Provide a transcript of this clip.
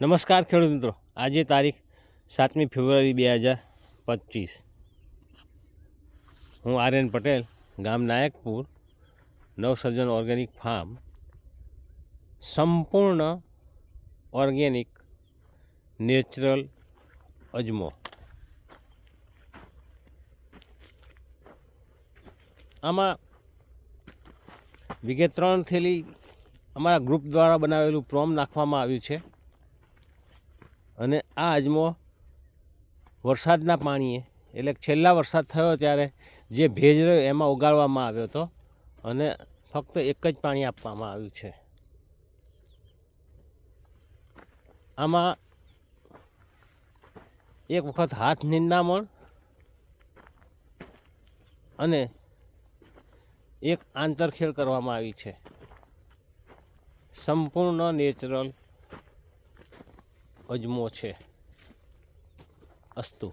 નમસ્કાર ખેડૂત મિત્રો. આજે તારીખ સાતમી ફેબ્રુઆરી બે હજાર પચીસ. હું આર્યન પટેલ, ગામ નાયકપુર, નવસર્જન ઓર્ગેનિક ફાર્મ. સંપૂર્ણ ઓર્ગેનિક, નેચરલ અજમો. આમાં વિગે ત્રણ થેલી અમારા ગ્રુપ દ્વારા બનાવેલું પ્રોમ નાખવામાં આવ્યું છે. આ અજમો વરસાદના પાણીએ, એટલે છેલ્લા વરસાદ થયો ત્યારે જે ભેજ રહ્યો એમાં ઉગાડવામાં આવ્યો હતો અને ફક્ત એક જ પાણી આપવામાં આવ્યું છે. આમાં એક વખત હાથ નિંદામણ અને એક આંતરખેળ કરવામાં આવી છે. સંપૂર્ણ નેચરલ અજમો છે. અસ્તુ.